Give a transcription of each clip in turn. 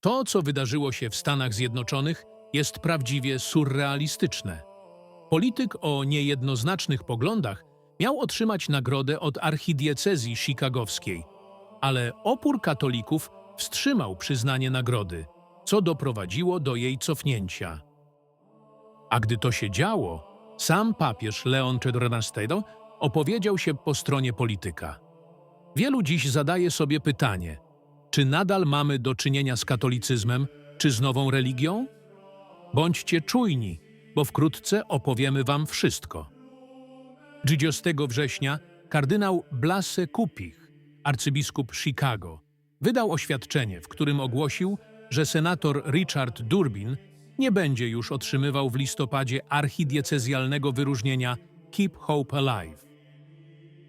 To, co wydarzyło się w Stanach Zjednoczonych, jest prawdziwie surrealistyczne. Polityk o niejednoznacznych poglądach miał otrzymać nagrodę od archidiecezji chicagowskiej, ale opór katolików wstrzymał przyznanie nagrody, co doprowadziło do jej cofnięcia. A gdy to się działo, sam papież Leon XIV opowiedział się po stronie polityka. Wielu dziś zadaje sobie pytanie, czy nadal mamy do czynienia z katolicyzmem, czy z nową religią? Bądźcie czujni, bo wkrótce opowiemy wam wszystko. 30 września kardynał Blase Kupich, arcybiskup Chicago, wydał oświadczenie, w którym ogłosił, że senator Richard Durbin nie będzie już otrzymywał w listopadzie archidiecezjalnego wyróżnienia Keep Hope Alive.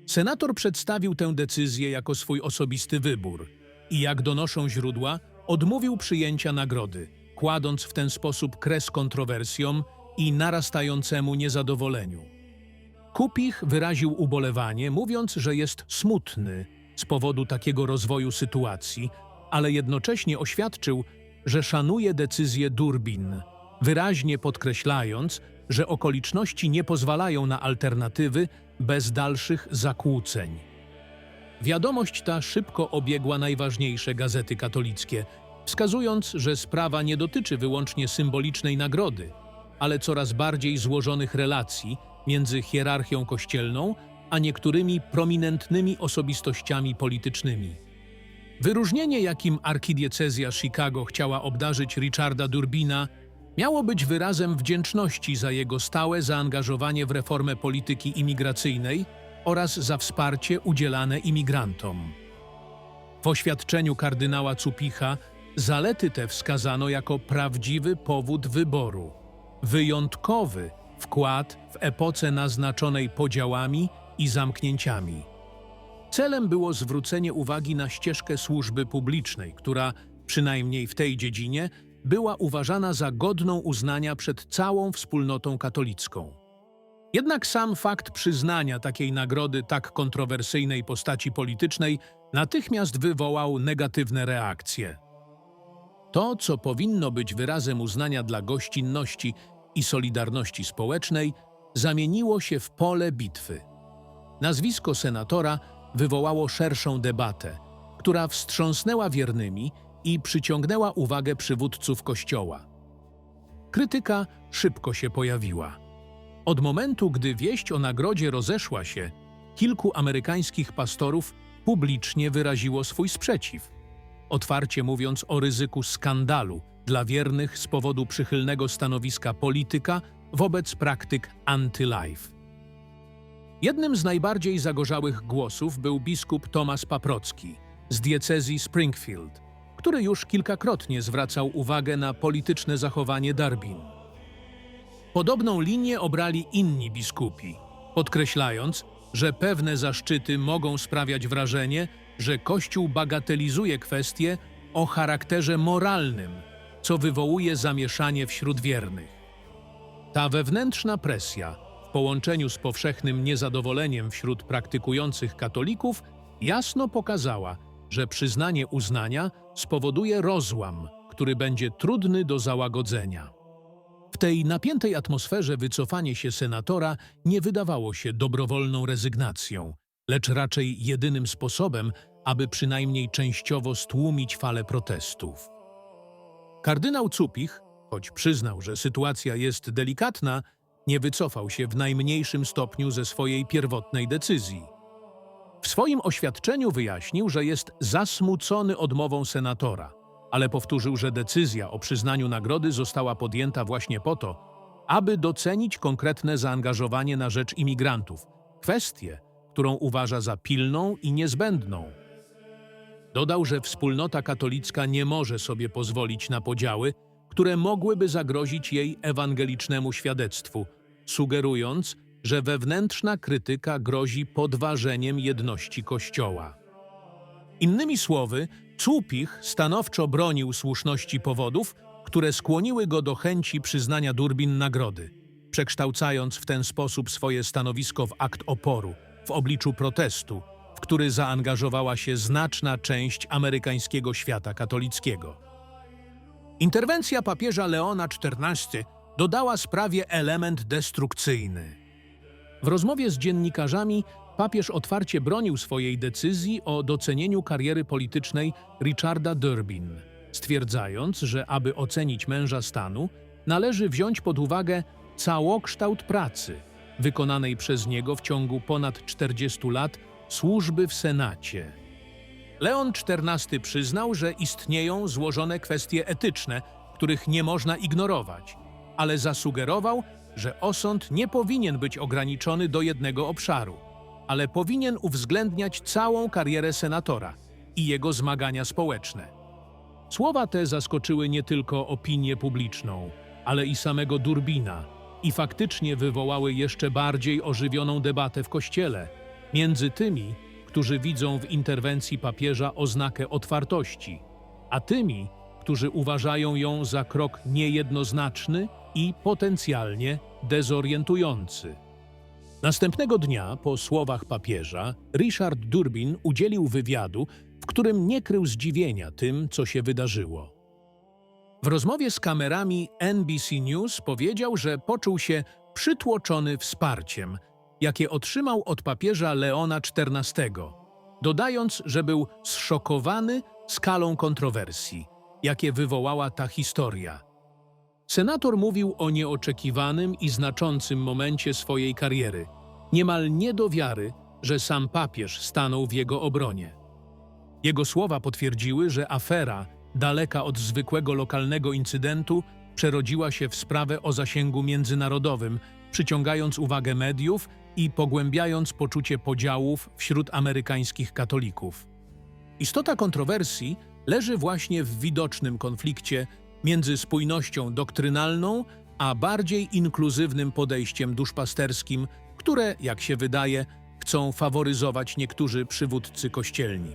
Senator przedstawił tę decyzję jako swój osobisty wybór i, jak donoszą źródła, odmówił przyjęcia nagrody, kładąc w ten sposób kres kontrowersjom i narastającemu niezadowoleniu. Kupich wyraził ubolewanie, mówiąc, że jest smutny z powodu takiego rozwoju sytuacji, ale jednocześnie oświadczył, że szanuje decyzję Durbin, wyraźnie podkreślając, że okoliczności nie pozwalają na alternatywy bez dalszych zakłóceń. Wiadomość ta szybko obiegła najważniejsze gazety katolickie, wskazując, że sprawa nie dotyczy wyłącznie symbolicznej nagrody, ale coraz bardziej złożonych relacji między hierarchią kościelną a niektórymi prominentnymi osobistościami politycznymi. Wyróżnienie, jakim archidiecezja Chicago chciała obdarzyć Richarda Durbina, miało być wyrazem wdzięczności za jego stałe zaangażowanie w reformę polityki imigracyjnej oraz za wsparcie udzielane imigrantom. W oświadczeniu kardynała Cupicha zalety te wskazano jako prawdziwy powód wyboru, wyjątkowy wkład w epoce naznaczonej podziałami i zamknięciami. Celem było zwrócenie uwagi na ścieżkę służby publicznej, która, przynajmniej w tej dziedzinie, była uważana za godną uznania przed całą wspólnotą katolicką. Jednak sam fakt przyznania takiej nagrody tak kontrowersyjnej postaci politycznej natychmiast wywołał negatywne reakcje. To, co powinno być wyrazem uznania dla gościnności i solidarności społecznej, zamieniło się w pole bitwy. Nazwisko senatora wywołało szerszą debatę, która wstrząsnęła wiernymi i przyciągnęła uwagę przywódców Kościoła. Krytyka szybko się pojawiła. Od momentu, gdy wieść o nagrodzie rozeszła się, kilku amerykańskich pastorów publicznie wyraziło swój sprzeciw, otwarcie mówiąc o ryzyku skandalu dla wiernych z powodu przychylnego stanowiska polityka wobec praktyk anty-life. Jednym z najbardziej zagorzałych głosów był biskup Tomasz Paprocki z diecezji Springfield, który już kilkakrotnie zwracał uwagę na polityczne zachowanie Darbin. Podobną linię obrali inni biskupi, podkreślając, że pewne zaszczyty mogą sprawiać wrażenie, że Kościół bagatelizuje kwestie o charakterze moralnym, co wywołuje zamieszanie wśród wiernych. Ta wewnętrzna presja, w połączeniu z powszechnym niezadowoleniem wśród praktykujących katolików, jasno pokazała, że przyznanie uznania spowoduje rozłam, który będzie trudny do załagodzenia. Tej napiętej atmosferze wycofanie się senatora nie wydawało się dobrowolną rezygnacją, lecz raczej jedynym sposobem, aby przynajmniej częściowo stłumić falę protestów. Kardynał Cupich, choć przyznał, że sytuacja jest delikatna, nie wycofał się w najmniejszym stopniu ze swojej pierwotnej decyzji. W swoim oświadczeniu wyjaśnił, że jest zasmucony odmową senatora, ale powtórzył, że decyzja o przyznaniu nagrody została podjęta właśnie po to, aby docenić konkretne zaangażowanie na rzecz imigrantów, kwestię, którą uważa za pilną i niezbędną. Dodał, że wspólnota katolicka nie może sobie pozwolić na podziały, które mogłyby zagrozić jej ewangelicznemu świadectwu, sugerując, że wewnętrzna krytyka grozi podważeniem jedności Kościoła. Innymi słowy, Cupich stanowczo bronił słuszności powodów, które skłoniły go do chęci przyznania Durbin nagrody, przekształcając w ten sposób swoje stanowisko w akt oporu w obliczu protestu, w który zaangażowała się znaczna część amerykańskiego świata katolickiego. Interwencja papieża Leona XIV dodała sprawie element destrukcyjny. W rozmowie z dziennikarzami papież otwarcie bronił swojej decyzji o docenieniu kariery politycznej Richarda Durbin, stwierdzając, że aby ocenić męża stanu, należy wziąć pod uwagę całokształt pracy wykonanej przez niego w ciągu ponad 40 lat służby w Senacie. Leon XIV przyznał, że istnieją złożone kwestie etyczne, których nie można ignorować, ale zasugerował, że osąd nie powinien być ograniczony do jednego obszaru, ale powinien uwzględniać całą karierę senatora i jego zmagania społeczne. Słowa te zaskoczyły nie tylko opinię publiczną, ale i samego Durbina i faktycznie wywołały jeszcze bardziej ożywioną debatę w kościele między tymi, którzy widzą w interwencji papieża oznakę otwartości, a tymi, którzy uważają ją za krok niejednoznaczny i potencjalnie dezorientujący. Następnego dnia, po słowach papieża, Richard Durbin udzielił wywiadu, w którym nie krył zdziwienia tym, co się wydarzyło. W rozmowie z kamerami NBC News powiedział, że poczuł się przytłoczony wsparciem, jakie otrzymał od papieża Leona XIV, dodając, że był zszokowany skalą kontrowersji, jakie wywołała ta historia. Senator mówił o nieoczekiwanym i znaczącym momencie swojej kariery, niemal nie do wiary, że sam papież stanął w jego obronie. Jego słowa potwierdziły, że afera, daleka od zwykłego lokalnego incydentu, przerodziła się w sprawę o zasięgu międzynarodowym, przyciągając uwagę mediów i pogłębiając poczucie podziałów wśród amerykańskich katolików. Istota kontrowersji leży właśnie w widocznym konflikcie między spójnością doktrynalną a bardziej inkluzywnym podejściem duszpasterskim, które, jak się wydaje, chcą faworyzować niektórzy przywódcy kościelni.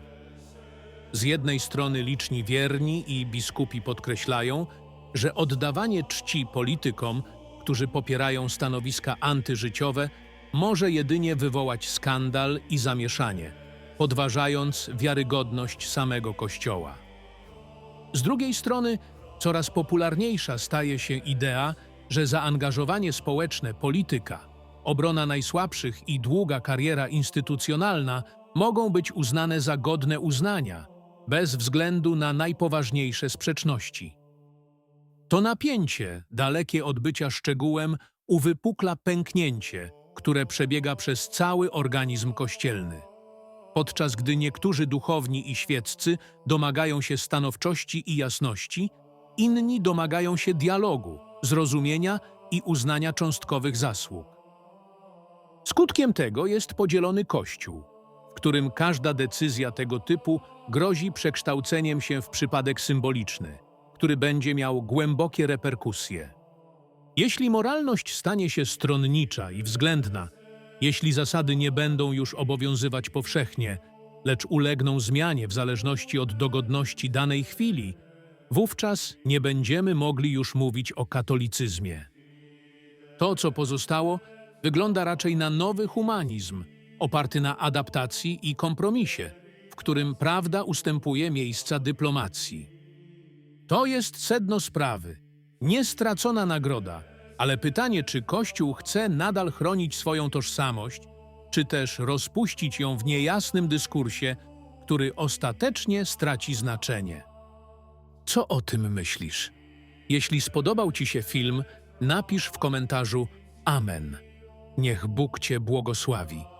Z jednej strony liczni wierni i biskupi podkreślają, że oddawanie czci politykom, którzy popierają stanowiska antyżyciowe, może jedynie wywołać skandal i zamieszanie, podważając wiarygodność samego Kościoła. Z drugiej strony, coraz popularniejsza staje się idea, że zaangażowanie społeczne, polityka, obrona najsłabszych i długa kariera instytucjonalna mogą być uznane za godne uznania, bez względu na najpoważniejsze sprzeczności. To napięcie, dalekie od bycia szczegółem, uwypukla pęknięcie, które przebiega przez cały organizm kościelny. Podczas gdy niektórzy duchowni i świeccy domagają się stanowczości i jasności, inni domagają się dialogu, zrozumienia i uznania cząstkowych zasług. Skutkiem tego jest podzielony Kościół, w którym każda decyzja tego typu grozi przekształceniem się w przypadek symboliczny, który będzie miał głębokie reperkusje. Jeśli moralność stanie się stronnicza i względna, jeśli zasady nie będą już obowiązywać powszechnie, lecz ulegną zmianie w zależności od dogodności danej chwili, wówczas nie będziemy mogli już mówić o katolicyzmie. To, co pozostało, wygląda raczej na nowy humanizm, oparty na adaptacji i kompromisie, w którym prawda ustępuje miejsca dyplomacji. To jest sedno sprawy, niestracona nagroda, ale pytanie, czy Kościół chce nadal chronić swoją tożsamość, czy też rozpuścić ją w niejasnym dyskursie, który ostatecznie straci znaczenie. Co o tym myślisz? Jeśli spodobał Ci się film, napisz w komentarzu Amen. Niech Bóg Cię błogosławi.